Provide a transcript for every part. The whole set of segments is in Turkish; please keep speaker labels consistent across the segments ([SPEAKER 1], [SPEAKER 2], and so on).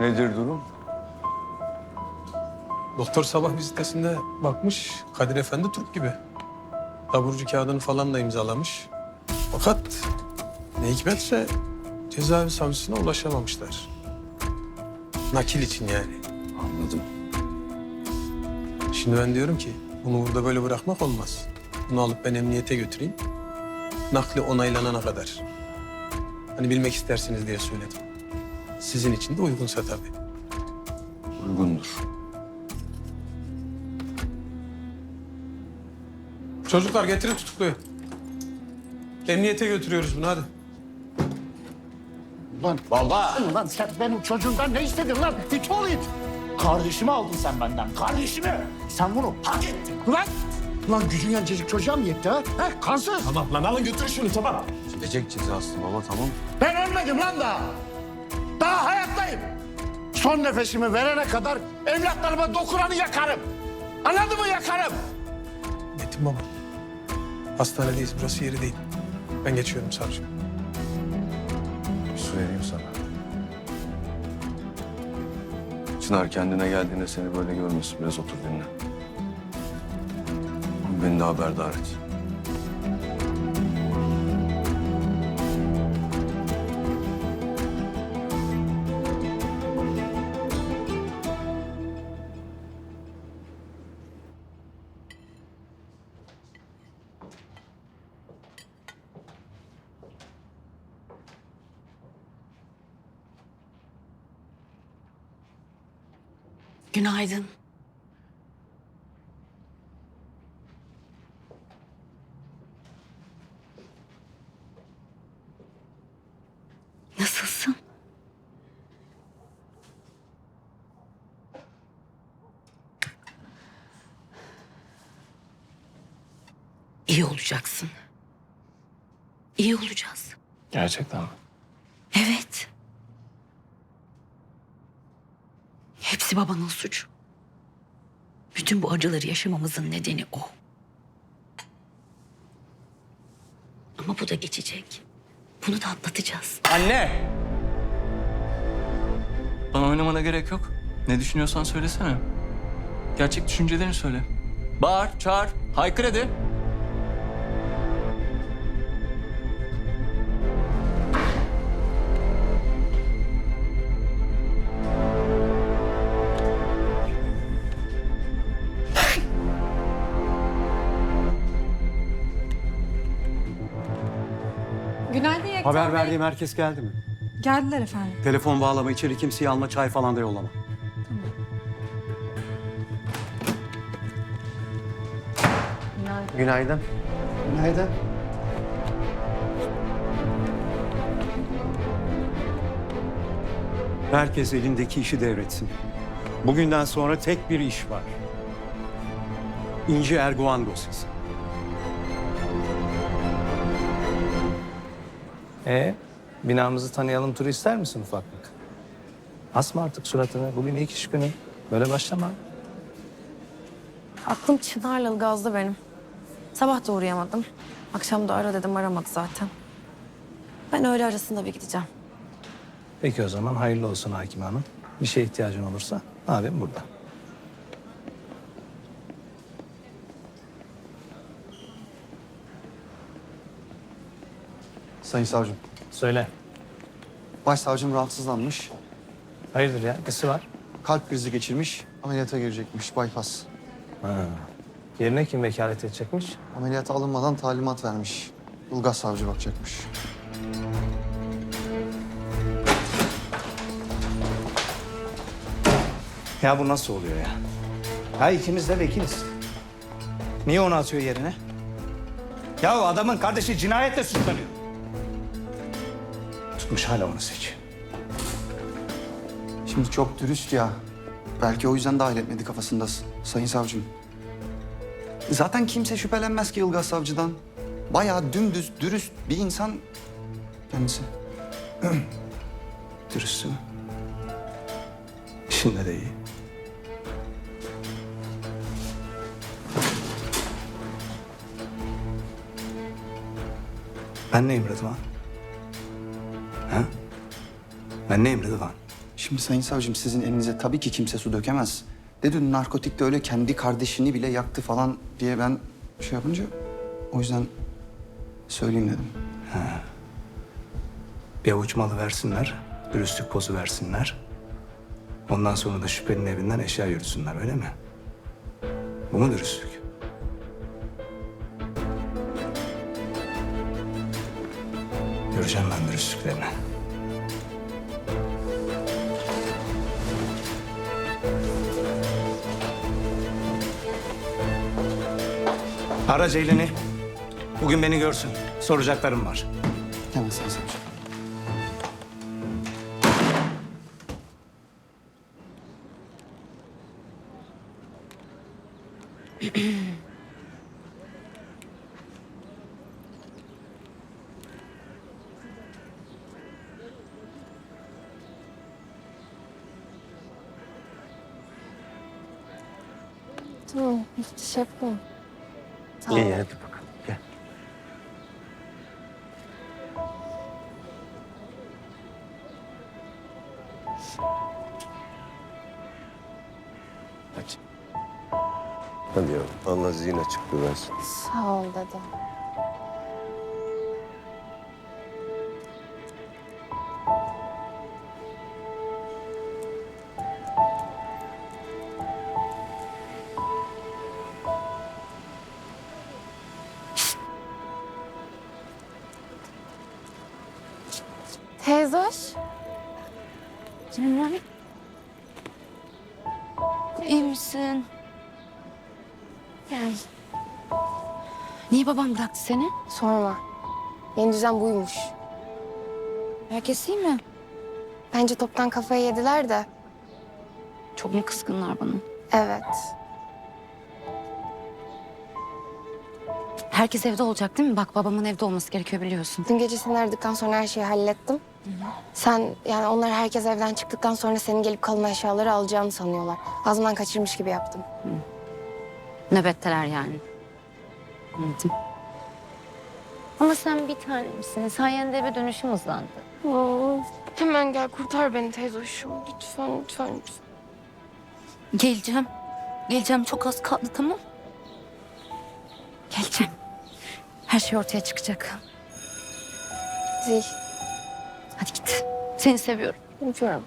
[SPEAKER 1] Nedir durum?
[SPEAKER 2] Doktor sabah vizitesinde bakmış Kadir Efendi Türk gibi. Taburcu kağıdını falan da imzalamış. Fakat ne hikmetse cezaevi savcısına ulaşamamışlar. Nakil için yani.
[SPEAKER 1] Anladım.
[SPEAKER 2] Şimdi ben diyorum ki bunu burada böyle bırakmak olmaz. Bunu alıp ben emniyete götüreyim. Nakli onaylanana kadar. Hani bilmek istersiniz diye söyledim. Sizin için de uygunsa tabii.
[SPEAKER 1] Uygundur.
[SPEAKER 2] Çocuklar getirin tutukluyu. Emniyete götürüyoruz bunu hadi.
[SPEAKER 3] Lan baba. Lan sen benim çocuğumdan ne istedin lan? İt ol it. Kardeşimi aldın sen benden. Kardeşimi. Sen bunu hak ettin. Lan. Lan gücün gencecik çocuğa mı yetti ha? ha? Kansız.
[SPEAKER 4] Tamam lan alın götürün şunu tamam.
[SPEAKER 1] Gelecek cezası baba tamam.
[SPEAKER 3] Ben ölmedim lan daha. Daha hayattayım. Son nefesimi verene kadar evlatlarıma dokuranı yakarım. Anladın mı yakarım?
[SPEAKER 2] Metin baba. Hastanedeyiz burası yeri değil. Ben geçiyorum savcım.
[SPEAKER 1] Bir su vereyim sana. Çınar kendine geldiğinde seni böyle görmesin. Biraz otur dinle. Beni de haberdar et.
[SPEAKER 5] Günaydın. Nasılsın? İyi olacaksın. İyi olacağız.
[SPEAKER 4] Gerçekten mi?
[SPEAKER 5] Evet. Hepsi babanın suçu. Bütün bu acıları yaşamamızın nedeni o. Ama bu da geçecek. Bunu da atlatacağız.
[SPEAKER 6] Anne! Bana oynamana gerek yok. Ne düşünüyorsan söylesene. Gerçek düşüncelerini söyle. Bağır, çağır, haykır hadi.
[SPEAKER 7] Haber verdiğim herkes geldi mi?
[SPEAKER 8] Geldiler efendim.
[SPEAKER 7] Telefon bağlama, içeri kimseyi alma, çay falan da yollama.
[SPEAKER 9] Günaydın.
[SPEAKER 3] Günaydın.
[SPEAKER 7] Herkes elindeki işi devretsin. Bugünden sonra tek bir iş var. İnci Erguvan dosyası.
[SPEAKER 4] Ee, binamızı tanıyalım turu ister misin ufaklık? Asma artık suratını. Bugün ilk iş günü. Böyle başlama.
[SPEAKER 8] Aklım Çınar'la Ilgaz'da benim. Sabah da uğrayamadım. Akşam da ara dedim aramadı zaten. Ben öğle arasında bir gideceğim.
[SPEAKER 4] Peki o zaman hayırlı olsun Hakim Hanım. Bir şeye ihtiyacın olursa abim burada.
[SPEAKER 9] Sayın savcım,
[SPEAKER 4] Söyle.
[SPEAKER 9] başsavcım rahatsızlanmış.
[SPEAKER 4] Hayırdır ya? Nesi var?
[SPEAKER 9] Kalp krizi geçirmiş, ameliyata girecekmiş, bypass.
[SPEAKER 4] Yerine kim vekalet edecekmiş?
[SPEAKER 9] Ameliyata alınmadan talimat vermiş. Ilgaz savcı bakacakmış.
[SPEAKER 4] Ya bu nasıl oluyor ya? Ha ikimiz de vekiliz. Niye onu atıyor yerine? Ya adamın kardeşi cinayetle suçlanıyor. Tutmuş hala onu seçiyor.
[SPEAKER 9] Şimdi çok dürüst ya. Belki o yüzden dahil etmedi kafasında sayın savcım. Zaten kimse şüphelenmez ki Ilgaz savcıdan. Bayağı dümdüz, dürüst bir insan kendisi.
[SPEAKER 4] Dürüstsün. İşinde de iyi. Ben neyim Rıdvan? Ha? Ben neyim Rıdvan?
[SPEAKER 9] Şimdi Sayın Savcım sizin elinize tabii ki kimse su dökemez. Dedi narkotikte öyle kendi kardeşini bile yaktı falan diye ben şey yapınca o yüzden söyleyeyim dedim.
[SPEAKER 4] Bir avuç malı versinler, dürüstlük pozu versinler. Ondan sonra da şüphelinin evinden eşya yürütsünler öyle mi? Bu mu dürüstlük? Göreceğim ben dürüstlüklerini. Ara Ceylin'i. Bugün beni görsün. Soracaklarım var.
[SPEAKER 9] Hemen Sayın Savcım.
[SPEAKER 8] Tamam, yapayım. Sağ ol.
[SPEAKER 4] İyi hadi bakalım. Gel.
[SPEAKER 1] Hadi ya Allah zihin açıklığı versin.
[SPEAKER 8] Sağ ol dedim. Teyze hoş.
[SPEAKER 5] Canım. İyi misin?
[SPEAKER 8] Gel.
[SPEAKER 5] Niye babam bıraktı seni?
[SPEAKER 8] Sorma. Yeni düzen buymuş.
[SPEAKER 5] Herkes iyi mi?
[SPEAKER 8] Bence toptan kafayı yediler de.
[SPEAKER 5] Çok mu kızgınlar bana?
[SPEAKER 8] Evet.
[SPEAKER 5] Herkes evde olacak değil mi? Bak babamın evde olması gerekiyor biliyorsun.
[SPEAKER 8] Dün gece seni aradıktan sonra her şeyi hallettim. Sen yani onlar herkes evden çıktıktan sonra senin gelip kalan eşyaları alacağını sanıyorlar. Ağzımdan kaçırmış gibi yaptım.
[SPEAKER 5] Nöbetteler yani. Anladım. Ama sen bir tanemsin. Sayende eve dönüşüm hızlandı.
[SPEAKER 8] Hemen gel kurtar beni teyze hoşum. Lütfen lütfen lütfen.
[SPEAKER 5] Geleceğim. Geleceğim çok az kaldı tamam. Geleceğim. Her şey ortaya çıkacak.
[SPEAKER 8] Zil.
[SPEAKER 5] Hadi git. Seni seviyorum.
[SPEAKER 8] Öpüyorum.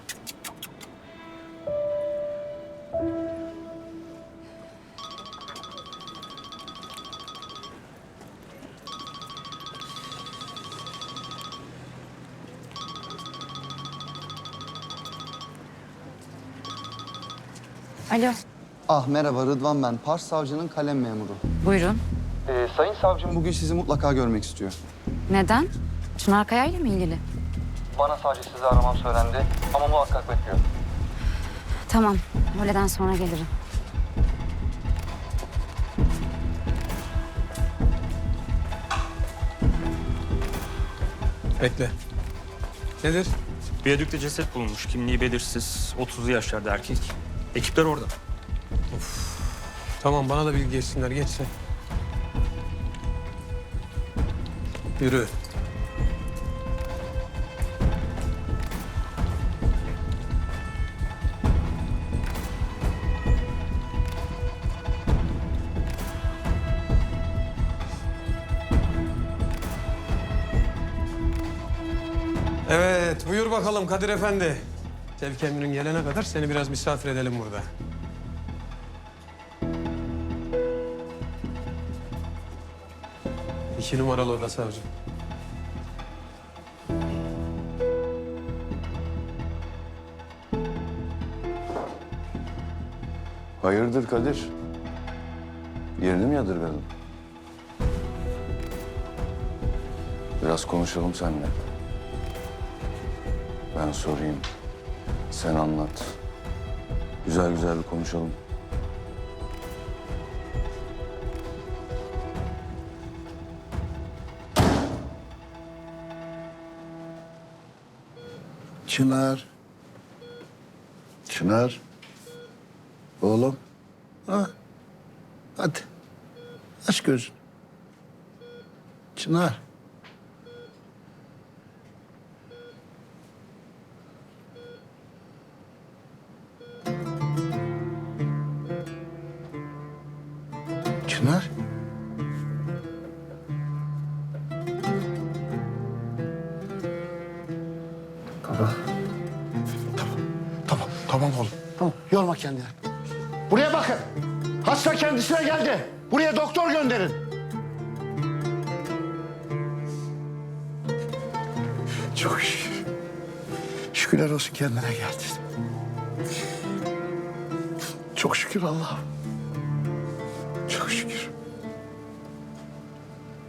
[SPEAKER 5] Alo.
[SPEAKER 9] Ah merhaba Rıdvan ben. Pars Savcı'nın kalem memuru.
[SPEAKER 5] Buyurun.
[SPEAKER 9] Ee, Sayın Savcım bugün sizi mutlaka görmek istiyor.
[SPEAKER 5] Neden? Çınar Kaya ile mi ilgili?
[SPEAKER 9] Bana sadece sizi aramam söylendi ama muhakkak bekliyor.
[SPEAKER 5] Tamam. Öğleden sonra gelirim.
[SPEAKER 2] Bekle. Nedir?
[SPEAKER 10] Viyadükte ceset bulunmuş. Kimliği belirsiz. 30'lu yaşlarda erkek. Ekipler orada.
[SPEAKER 2] Tamam bana da bilgi geçsinler. Geç sen. Yürü. Bakalım Kadir Efendi. Tevfik emrin gelene kadar seni biraz misafir edelim burada. İki numaralı oda savcım.
[SPEAKER 1] Hayırdır Kadir? Yerini mi yadırgadın? Biraz konuşalım seninle. Ben sorayım. Sen anlat. Güzel güzel bir konuşalım.
[SPEAKER 11] Çınar. Çınar. Oğlum. Ha. Hadi. Aç gözünü. Çınar.
[SPEAKER 3] Yorma kendini. Buraya bakın. Hasta kendisine geldi. Buraya doktor gönderin.
[SPEAKER 1] Çok şükür. Şükürler olsun kendine geldi. Çok şükür Allah'ım.